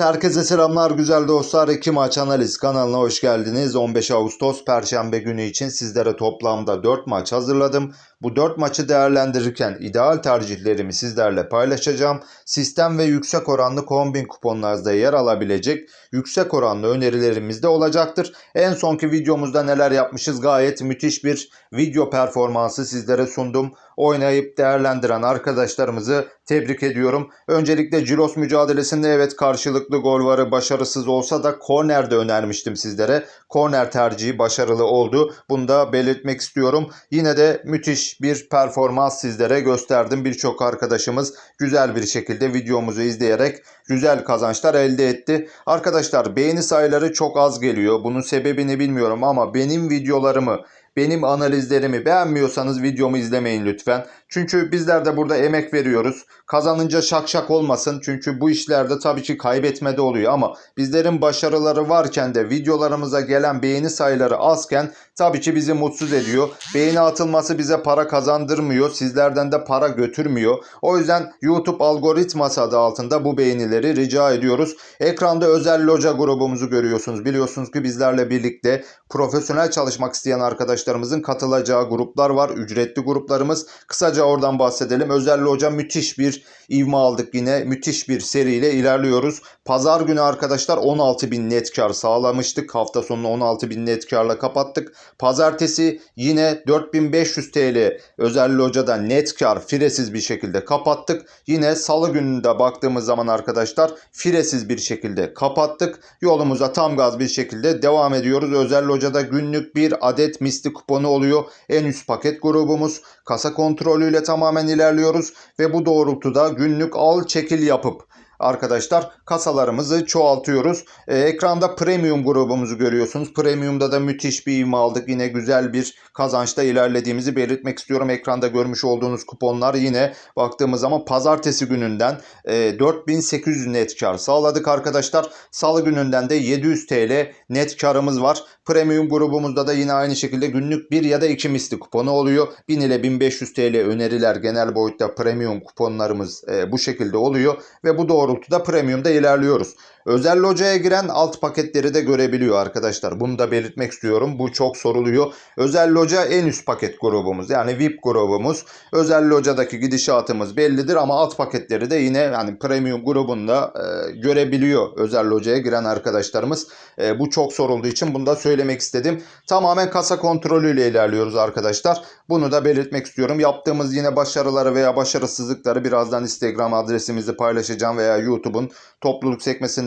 Herkese selamlar güzel dostlar. İki maç analiz kanalına hoş geldiniz. 15 Ağustos Perşembe günü için sizlere toplamda 4 maç hazırladım. Bu 4 maçı değerlendirirken ideal tercihlerimi sizlerle paylaşacağım. Sistem ve yüksek oranlı kombin kuponlarda yer alabilecek yüksek oranlı önerilerimiz de olacaktır. En sonki videomuzda neler yapmışız gayet müthiş bir video performansı sizlere sundum. Oynayıp değerlendiren arkadaşlarımızı tebrik ediyorum. Öncelikle Ciros mücadelesinde evet karşılıklı gol varı başarısız olsa da kornerde önermiştim sizlere. Korner tercihi başarılı oldu. Bunu da belirtmek istiyorum. Yine de müthiş bir performans sizlere gösterdim. Birçok arkadaşımız güzel bir şekilde videomuzu izleyerek güzel kazançlar elde etti. Arkadaşlar beğeni sayıları çok az geliyor. Bunun sebebini bilmiyorum ama benim videolarımı benim analizlerimi beğenmiyorsanız videomu izlemeyin lütfen. Çünkü bizler de burada emek veriyoruz. Kazanınca şak şak olmasın. Çünkü bu işlerde tabii ki kaybetmede oluyor ama bizlerin başarıları varken de videolarımıza gelen beğeni sayıları azken tabii ki bizi mutsuz ediyor. Beğeni atılması bize para kazandırmıyor. Sizlerden de para götürmüyor. O yüzden YouTube algoritması adı altında bu beğenileri rica ediyoruz. Ekranda özel loca grubumuzu görüyorsunuz. Biliyorsunuz ki bizlerle birlikte profesyonel çalışmak isteyen arkadaşlarımızın katılacağı gruplar var. Ücretli gruplarımız. Kısaca oradan bahsedelim. Özel loca müthiş bir ivme aldık yine. Müthiş bir seriyle ilerliyoruz. Pazar günü arkadaşlar 16.000 net kar sağlamıştık. Hafta sonunu 16.000 net karla kapattık. Pazartesi yine 4500 TL özel locada net kar firesiz bir şekilde kapattık. Yine salı gününde baktığımız zaman arkadaşlar firesiz bir şekilde kapattık. Yolumuza tam gaz bir şekilde devam ediyoruz. Özel locada günlük bir adet misli kuponu oluyor. En üst paket grubumuz. Kasa kontrolüyle tamamen ilerliyoruz ve bu doğrultuda günlük al çekil yapıp arkadaşlar kasalarımızı çoğaltıyoruz. Ee, ekranda premium grubumuzu görüyorsunuz. Premium'da da müthiş bir ivme aldık. Yine güzel bir kazançta ilerlediğimizi belirtmek istiyorum. Ekranda görmüş olduğunuz kuponlar yine baktığımız zaman pazartesi gününden e, 4800 net kar sağladık arkadaşlar. Salı gününden de 700 TL net karımız var. Premium grubumuzda da yine aynı şekilde günlük bir ya da iki misli kuponu oluyor. 1000 ile 1500 TL öneriler genel boyutta premium kuponlarımız e, bu şekilde oluyor ve bu doğrultuda premiumda ilerliyoruz. Özel locaya giren alt paketleri de görebiliyor arkadaşlar. Bunu da belirtmek istiyorum. Bu çok soruluyor. Özel loca en üst paket grubumuz. Yani VIP grubumuz. Özel locadaki gidişatımız bellidir ama alt paketleri de yine yani premium grubunda e, görebiliyor özel locaya giren arkadaşlarımız. E, bu çok sorulduğu için bunu da söylemek istedim. Tamamen kasa kontrolüyle ilerliyoruz arkadaşlar. Bunu da belirtmek istiyorum. Yaptığımız yine başarıları veya başarısızlıkları birazdan Instagram adresimizi paylaşacağım veya YouTube'un topluluk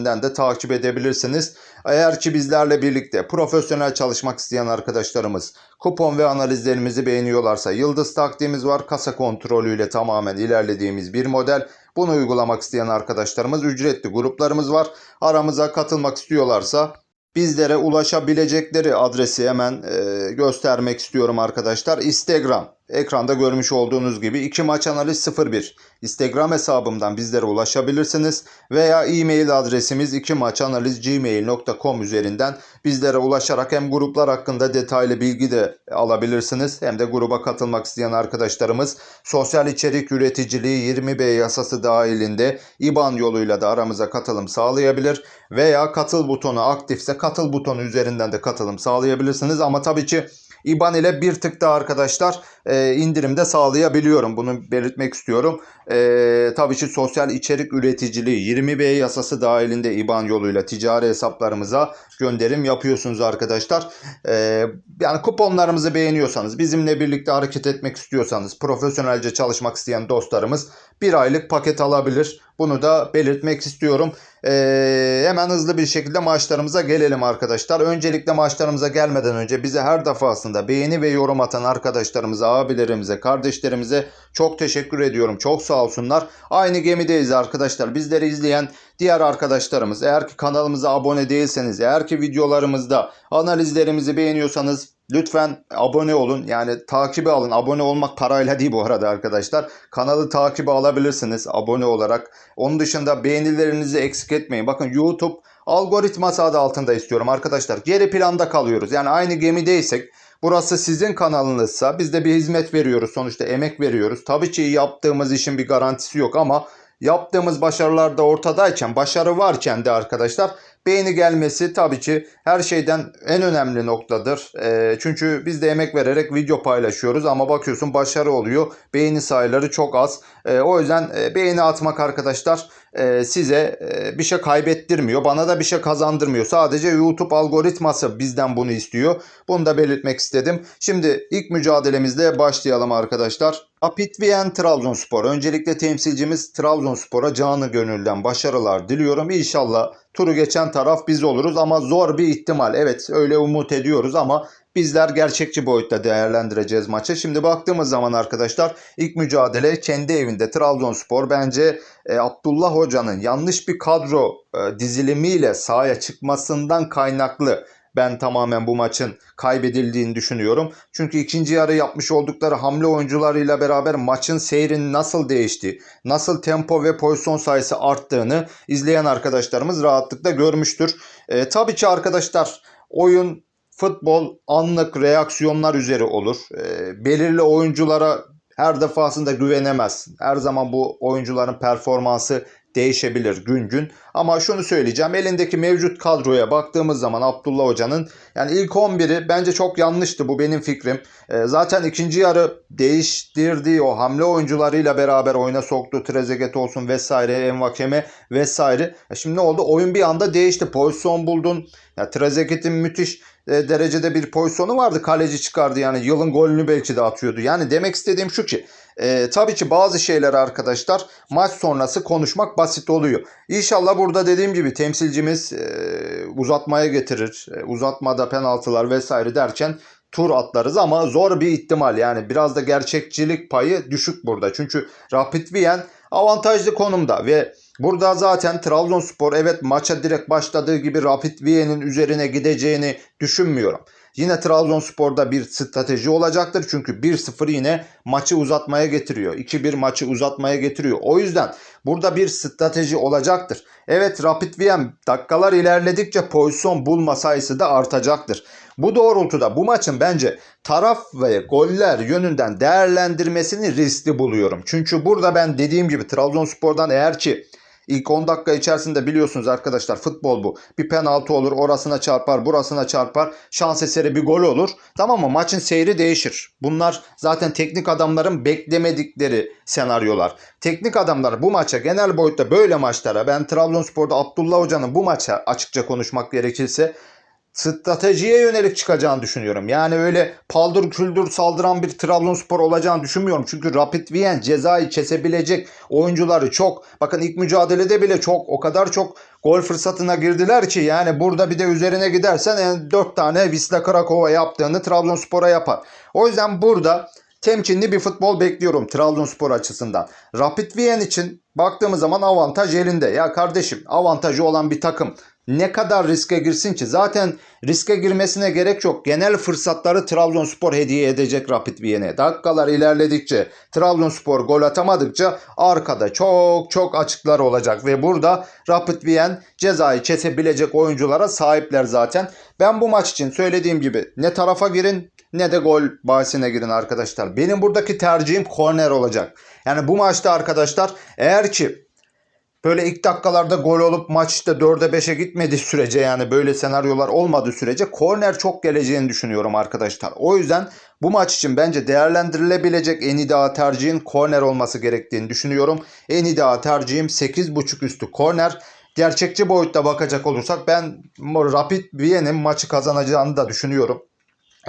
sekmesinden de takip edebilirsiniz. Eğer ki bizlerle birlikte profesyonel çalışmak isteyen arkadaşlarımız kupon ve analizlerimizi beğeniyorlarsa yıldız taktiğimiz var. Kasa kontrolüyle tamamen ilerlediğimiz bir model. Bunu uygulamak isteyen arkadaşlarımız ücretli gruplarımız var. Aramıza katılmak istiyorlarsa bizlere ulaşabilecekleri adresi hemen e, göstermek istiyorum arkadaşlar. Instagram ekranda görmüş olduğunuz gibi 2 maç analiz 01 Instagram hesabımdan bizlere ulaşabilirsiniz veya e-mail adresimiz 2 maç analiz gmail.com üzerinden bizlere ulaşarak hem gruplar hakkında detaylı bilgi de alabilirsiniz hem de gruba katılmak isteyen arkadaşlarımız sosyal içerik üreticiliği 20B yasası dahilinde IBAN yoluyla da aramıza katılım sağlayabilir veya katıl butonu aktifse katıl butonu üzerinden de katılım sağlayabilirsiniz. Ama tabii ki IBAN ile bir tık daha arkadaşlar e, indirimde sağlayabiliyorum. Bunu belirtmek istiyorum. E, tabii ki sosyal içerik üreticiliği 20B yasası dahilinde IBAN yoluyla ticari hesaplarımıza gönderim yapıyorsunuz arkadaşlar. E, yani kuponlarımızı beğeniyorsanız, bizimle birlikte hareket etmek istiyorsanız, profesyonelce çalışmak isteyen dostlarımız bir aylık paket alabilir. Bunu da belirtmek istiyorum. Ee, hemen hızlı bir şekilde maçlarımıza gelelim arkadaşlar. Öncelikle maçlarımıza gelmeden önce bize her defasında beğeni ve yorum atan arkadaşlarımıza, abilerimize, kardeşlerimize çok teşekkür ediyorum. Çok sağ olsunlar. Aynı gemideyiz arkadaşlar. Bizleri izleyen diğer arkadaşlarımız eğer ki kanalımıza abone değilseniz, eğer ki videolarımızda analizlerimizi beğeniyorsanız Lütfen abone olun. Yani takibi alın. Abone olmak parayla değil bu arada arkadaşlar. Kanalı takibi alabilirsiniz abone olarak. Onun dışında beğenilerinizi eksik etmeyin. Bakın YouTube algoritması adı altında istiyorum arkadaşlar. Geri planda kalıyoruz. Yani aynı gemideysek Burası sizin kanalınızsa biz de bir hizmet veriyoruz. Sonuçta emek veriyoruz. Tabii ki yaptığımız işin bir garantisi yok ama yaptığımız başarılar da ortadayken, başarı varken de arkadaşlar beğeni gelmesi tabii ki her şeyden en önemli noktadır. Ee, çünkü biz de emek vererek video paylaşıyoruz ama bakıyorsun başarı oluyor. Beğeni sayıları çok az. Ee, o yüzden e, beğeni atmak arkadaşlar e, size e, bir şey kaybettirmiyor. Bana da bir şey kazandırmıyor. Sadece YouTube algoritması bizden bunu istiyor. Bunu da belirtmek istedim. Şimdi ilk mücadelemizle başlayalım arkadaşlar. Rapid Wien Trabzonspor. Öncelikle temsilcimiz Trabzonspor'a canı gönülden başarılar diliyorum. İnşallah turu geçen taraf biz oluruz ama zor bir ihtimal. Evet öyle umut ediyoruz ama bizler gerçekçi boyutta değerlendireceğiz maçı. Şimdi baktığımız zaman arkadaşlar ilk mücadele kendi evinde Trabzonspor bence e, Abdullah Hoca'nın yanlış bir kadro e, dizilimiyle sahaya çıkmasından kaynaklı ben tamamen bu maçın kaybedildiğini düşünüyorum. Çünkü ikinci yarı yapmış oldukları hamle oyuncularıyla beraber maçın seyrinin nasıl değişti, nasıl tempo ve pozisyon sayısı arttığını izleyen arkadaşlarımız rahatlıkla görmüştür. E, tabii ki arkadaşlar oyun futbol anlık reaksiyonlar üzeri olur. E, belirli oyunculara her defasında güvenemez. Her zaman bu oyuncuların performansı değişebilir gün gün. Ama şunu söyleyeceğim. Elindeki mevcut kadroya baktığımız zaman Abdullah Hoca'nın yani ilk 11'i bence çok yanlıştı. Bu benim fikrim. E, zaten ikinci yarı değiştirdiği o hamle oyuncularıyla beraber oyuna soktu. Trezeguet olsun vesaire, Envakeme vesaire. E, şimdi ne oldu? Oyun bir anda değişti. Pozisyon buldun. Ya Trezeguet'in müthiş e, derecede bir pozisyonu vardı. Kaleci çıkardı yani yılın golünü belki de atıyordu. Yani demek istediğim şu ki e, tabii ki bazı şeyler arkadaşlar maç sonrası konuşmak basit oluyor. İnşallah burada dediğim gibi temsilcimiz e, uzatmaya getirir. E, uzatmada penaltılar vesaire derken tur atlarız ama zor bir ihtimal. Yani biraz da gerçekçilik payı düşük burada. Çünkü Rapid Wien avantajlı konumda ve Burada zaten Trabzonspor evet maça direkt başladığı gibi Rapid Wien'in üzerine gideceğini düşünmüyorum. Yine Trabzonspor'da bir strateji olacaktır. Çünkü 1-0 yine maçı uzatmaya getiriyor. 2-1 maçı uzatmaya getiriyor. O yüzden burada bir strateji olacaktır. Evet Rapid Wien dakikalar ilerledikçe pozisyon bulma sayısı da artacaktır. Bu doğrultuda bu maçın bence taraf ve goller yönünden değerlendirmesini riskli buluyorum. Çünkü burada ben dediğim gibi Trabzonspor'dan eğer ki İlk 10 dakika içerisinde biliyorsunuz arkadaşlar futbol bu. Bir penaltı olur orasına çarpar burasına çarpar. Şans eseri bir gol olur. Tamam mı? Maçın seyri değişir. Bunlar zaten teknik adamların beklemedikleri senaryolar. Teknik adamlar bu maça genel boyutta böyle maçlara ben Trabzonspor'da Abdullah Hoca'nın bu maça açıkça konuşmak gerekirse stratejiye yönelik çıkacağını düşünüyorum. Yani öyle paldır küldür saldıran bir Trabzonspor olacağını düşünmüyorum. Çünkü Rapid Wien cezayı kesebilecek oyuncuları çok. Bakın ilk mücadelede bile çok o kadar çok gol fırsatına girdiler ki yani burada bir de üzerine gidersen yani 4 tane Wisla Krakow'a yaptığını Trabzonspor'a yapar. O yüzden burada temkinli bir futbol bekliyorum Trabzonspor açısından. Rapid Wien için baktığımız zaman avantaj elinde. Ya kardeşim avantajı olan bir takım ne kadar riske girsin ki? Zaten riske girmesine gerek yok. Genel fırsatları Trabzonspor hediye edecek Rapid Wien'e. Dakikalar ilerledikçe Trabzonspor gol atamadıkça arkada çok çok açıklar olacak ve burada Rapid Wien cezayı kesebilecek oyunculara sahipler zaten. Ben bu maç için söylediğim gibi ne tarafa girin ne de gol bahsine girin arkadaşlar. Benim buradaki tercihim korner olacak. Yani bu maçta arkadaşlar eğer ki böyle ilk dakikalarda gol olup maç işte 4'e 5'e gitmediği sürece yani böyle senaryolar olmadığı sürece korner çok geleceğini düşünüyorum arkadaşlar. O yüzden bu maç için bence değerlendirilebilecek en ideal tercihin korner olması gerektiğini düşünüyorum. En ideal tercihim 8.5 üstü korner. Gerçekçi boyutta bakacak olursak ben Rapid Wien'in maçı kazanacağını da düşünüyorum.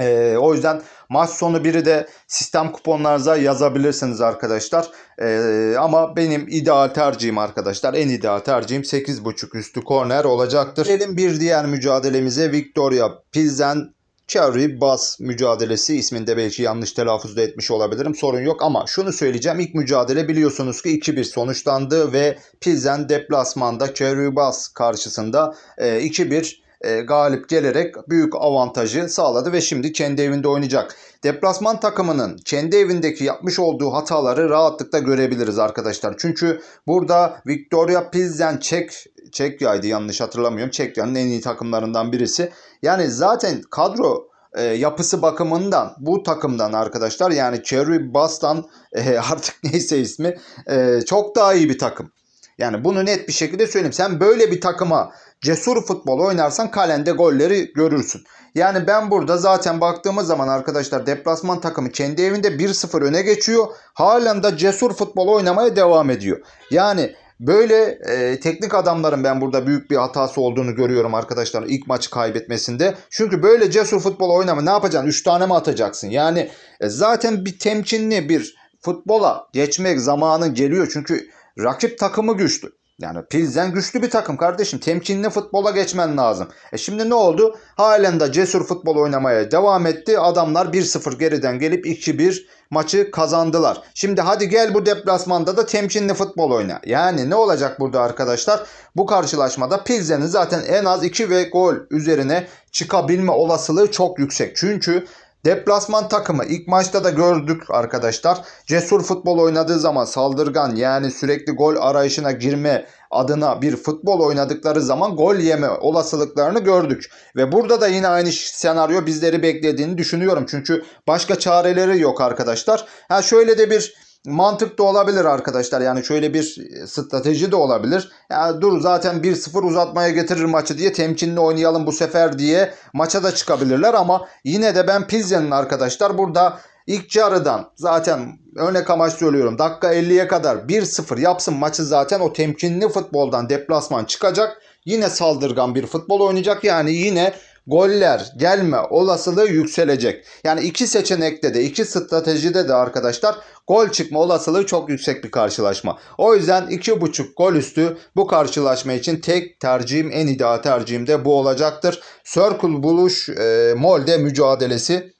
Ee, o yüzden maç sonu biri de sistem kuponlarınıza yazabilirsiniz arkadaşlar. Ee, ama benim ideal tercihim arkadaşlar en ideal tercihim 8.5 üstü korner olacaktır. Gelelim bir diğer mücadelemize Victoria Pilsen Cherry Bus mücadelesi isminde belki yanlış telaffuz da etmiş olabilirim sorun yok ama şunu söyleyeceğim ilk mücadele biliyorsunuz ki 2-1 sonuçlandı ve Pilsen deplasmanda Cherry Bus karşısında e, 2-1 e, galip gelerek büyük avantajı sağladı ve şimdi kendi evinde oynayacak. Deplasman takımının kendi evindeki yapmış olduğu hataları rahatlıkla görebiliriz arkadaşlar. Çünkü burada Victoria Pilsen Çek Çekya'ydı yanlış hatırlamıyorum. Çekya'nın en iyi takımlarından birisi. Yani zaten kadro e, yapısı bakımından bu takımdan arkadaşlar yani Cherry Bastan e, artık neyse ismi e, çok daha iyi bir takım. Yani bunu net bir şekilde söyleyeyim. Sen böyle bir takıma cesur futbol oynarsan kalende golleri görürsün. Yani ben burada zaten baktığımız zaman arkadaşlar deplasman takımı kendi evinde 1-0 öne geçiyor. Halen de cesur futbol oynamaya devam ediyor. Yani böyle e, teknik adamların ben burada büyük bir hatası olduğunu görüyorum arkadaşlar ilk maçı kaybetmesinde. Çünkü böyle cesur futbol oynama ne yapacaksın? 3 tane mi atacaksın? Yani e, zaten bir temkinli bir futbola geçmek zamanı geliyor. Çünkü rakip takımı güçlü. Yani Pilsen güçlü bir takım kardeşim. Temkinli futbola geçmen lazım. E şimdi ne oldu? Halen de cesur futbol oynamaya devam etti. Adamlar 1-0 geriden gelip 2-1 maçı kazandılar. Şimdi hadi gel bu deplasmanda da temkinli futbol oyna. Yani ne olacak burada arkadaşlar? Bu karşılaşmada Pilsen'in zaten en az 2 ve gol üzerine çıkabilme olasılığı çok yüksek. Çünkü Deplasman takımı ilk maçta da gördük arkadaşlar. Cesur futbol oynadığı zaman saldırgan yani sürekli gol arayışına girme adına bir futbol oynadıkları zaman gol yeme olasılıklarını gördük. Ve burada da yine aynı senaryo bizleri beklediğini düşünüyorum. Çünkü başka çareleri yok arkadaşlar. Ha şöyle de bir mantık da olabilir arkadaşlar. Yani şöyle bir strateji de olabilir. Ya dur zaten 1-0 uzatmaya getirir maçı diye temkinli oynayalım bu sefer diye maça da çıkabilirler ama yine de ben Pilsen'in arkadaşlar burada ilk yarıdan zaten örnek amaç söylüyorum. Dakika 50'ye kadar 1-0 yapsın maçı zaten o temkinli futboldan deplasman çıkacak. Yine saldırgan bir futbol oynayacak. Yani yine goller gelme olasılığı yükselecek. Yani iki seçenekte de iki stratejide de arkadaşlar gol çıkma olasılığı çok yüksek bir karşılaşma. O yüzden 2.5 gol üstü bu karşılaşma için tek tercihim en ideal tercihim de bu olacaktır. Circle buluş e, Molde mücadelesi.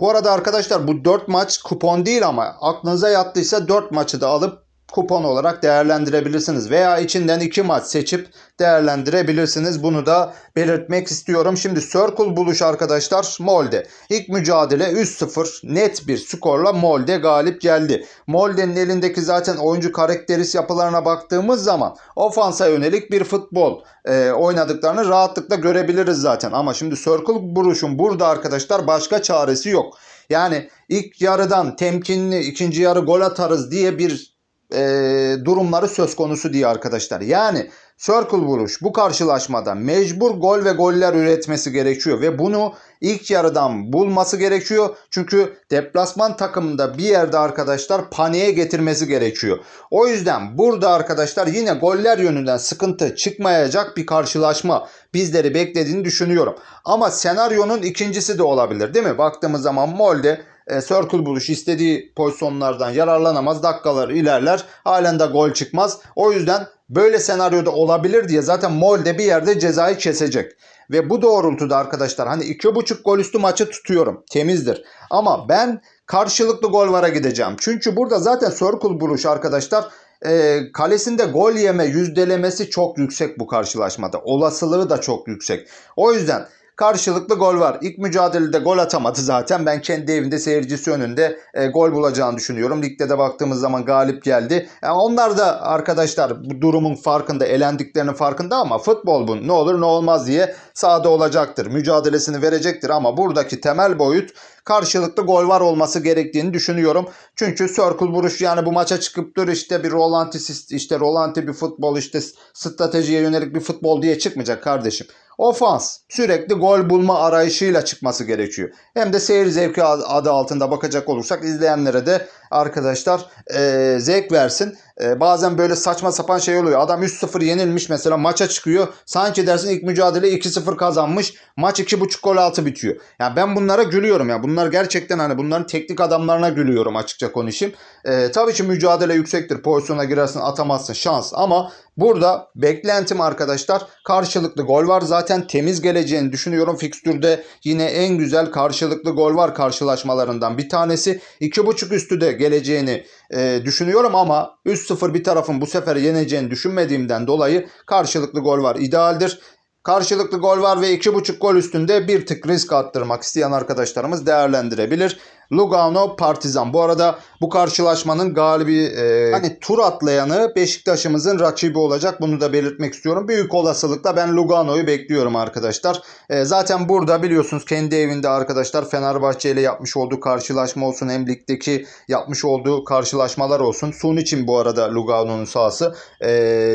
Bu arada arkadaşlar bu 4 maç kupon değil ama aklınıza yattıysa 4 maçı da alıp kupon olarak değerlendirebilirsiniz. Veya içinden 2 maç seçip değerlendirebilirsiniz. Bunu da belirtmek istiyorum. Şimdi Circle buluş arkadaşlar Molde. İlk mücadele 3-0 net bir skorla Molde galip geldi. Molde'nin elindeki zaten oyuncu karakteris yapılarına baktığımız zaman ofansa yönelik bir futbol e, oynadıklarını rahatlıkla görebiliriz zaten. Ama şimdi Circle buluşun burada arkadaşlar başka çaresi yok. Yani ilk yarıdan temkinli ikinci yarı gol atarız diye bir e, durumları söz konusu diye arkadaşlar. Yani Circle vuruş bu karşılaşmada mecbur gol ve goller üretmesi gerekiyor ve bunu ilk yarıdan bulması gerekiyor. Çünkü deplasman takımında bir yerde arkadaşlar paniğe getirmesi gerekiyor. O yüzden burada arkadaşlar yine goller yönünden sıkıntı çıkmayacak bir karşılaşma bizleri beklediğini düşünüyorum. Ama senaryonun ikincisi de olabilir değil mi? Baktığımız zaman Molde e, circle buluş istediği pozisyonlardan yararlanamaz. Dakikalar ilerler. Halen de gol çıkmaz. O yüzden böyle senaryoda olabilir diye zaten Molde bir yerde cezayı kesecek. Ve bu doğrultuda arkadaşlar hani 2.5 gol üstü maçı tutuyorum. Temizdir. Ama ben karşılıklı gol vara gideceğim. Çünkü burada zaten circle buluş arkadaşlar e, kalesinde gol yeme yüzdelemesi çok yüksek bu karşılaşmada. Olasılığı da çok yüksek. O yüzden karşılıklı gol var. İlk mücadelede gol atamadı zaten. Ben kendi evinde seyircisi önünde e, gol bulacağını düşünüyorum. Ligde de baktığımız zaman galip geldi. Yani onlar da arkadaşlar bu durumun farkında, elendiklerinin farkında ama futbol bu. Ne olur ne olmaz diye sahada olacaktır. Mücadelesini verecektir ama buradaki temel boyut karşılıklı gol var olması gerektiğini düşünüyorum. Çünkü circle vuruş yani bu maça çıkıp dur işte bir rolanti işte rolanti bir futbol işte stratejiye yönelik bir futbol diye çıkmayacak kardeşim. Ofans sürekli gol bulma arayışıyla çıkması gerekiyor. Hem de seyir zevki adı altında bakacak olursak izleyenlere de arkadaşlar e, zevk versin. E, bazen böyle saçma sapan şey oluyor. Adam 3-0 yenilmiş mesela maça çıkıyor. Sanki dersin ilk mücadele 2-0 kazanmış. Maç 2.5 gol altı bitiyor. Yani ben bunlara gülüyorum ya. Bunlar gerçekten hani bunların teknik adamlarına gülüyorum açıkça konuşayım. E, tabii ki mücadele yüksektir. Pozisyona girersin atamazsın şans ama burada beklentim arkadaşlar karşılıklı gol var. Zaten temiz geleceğini düşünüyorum. Fikstürde yine en güzel karşılıklı gol var karşılaşmalarından bir tanesi. 2.5 üstü de geleceğini e, düşünüyorum ama 3-0 bir tarafın bu sefer yeneceğini düşünmediğimden dolayı karşılıklı gol var idealdir. Karşılıklı gol var ve 2.5 gol üstünde bir tık risk arttırmak isteyen arkadaşlarımız değerlendirebilir. Lugano Partizan. Bu arada bu karşılaşmanın galibi e, hani tur atlayanı Beşiktaş'ımızın rakibi olacak. Bunu da belirtmek istiyorum. Büyük olasılıkla ben Lugano'yu bekliyorum arkadaşlar. E, zaten burada biliyorsunuz kendi evinde arkadaşlar Fenerbahçe ile yapmış olduğu karşılaşma olsun hem ligdeki yapmış olduğu karşılaşmalar olsun. Sun için bu arada Lugano'nun sahası. E,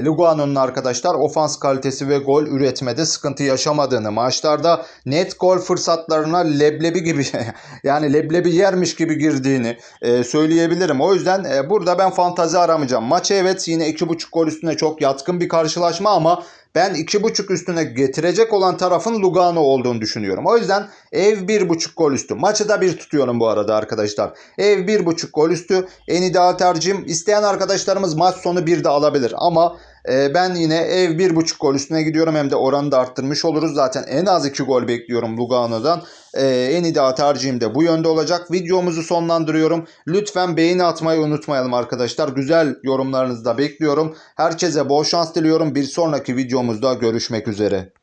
Lugano'nun arkadaşlar ofans kalitesi ve gol üretmede sıkıntı yaşamadığını maçlarda net gol fırsatlarına leblebi gibi yani leblebi yermiş gibi girdiğini e, söyleyebilirim. O yüzden e, burada ben fantazi aramayacağım. Maçı evet yine 2.5 gol üstüne çok yatkın bir karşılaşma ama ben 2.5 üstüne getirecek olan tarafın Lugano olduğunu düşünüyorum. O yüzden ev 1.5 gol üstü. Maçı da bir tutuyorum bu arada arkadaşlar. Ev 1.5 gol üstü. En ideal tercihim. İsteyen arkadaşlarımız maç sonu 1 de alabilir. Ama ben yine ev 1.5 gol üstüne gidiyorum. Hem de oranı da arttırmış oluruz. Zaten en az 2 gol bekliyorum Lugano'dan. E, en ideal tercihim de bu yönde olacak. Videomuzu sonlandırıyorum. Lütfen beğeni atmayı unutmayalım arkadaşlar. Güzel yorumlarınızı da bekliyorum. Herkese bol şans diliyorum. Bir sonraki videomuzda görüşmek üzere.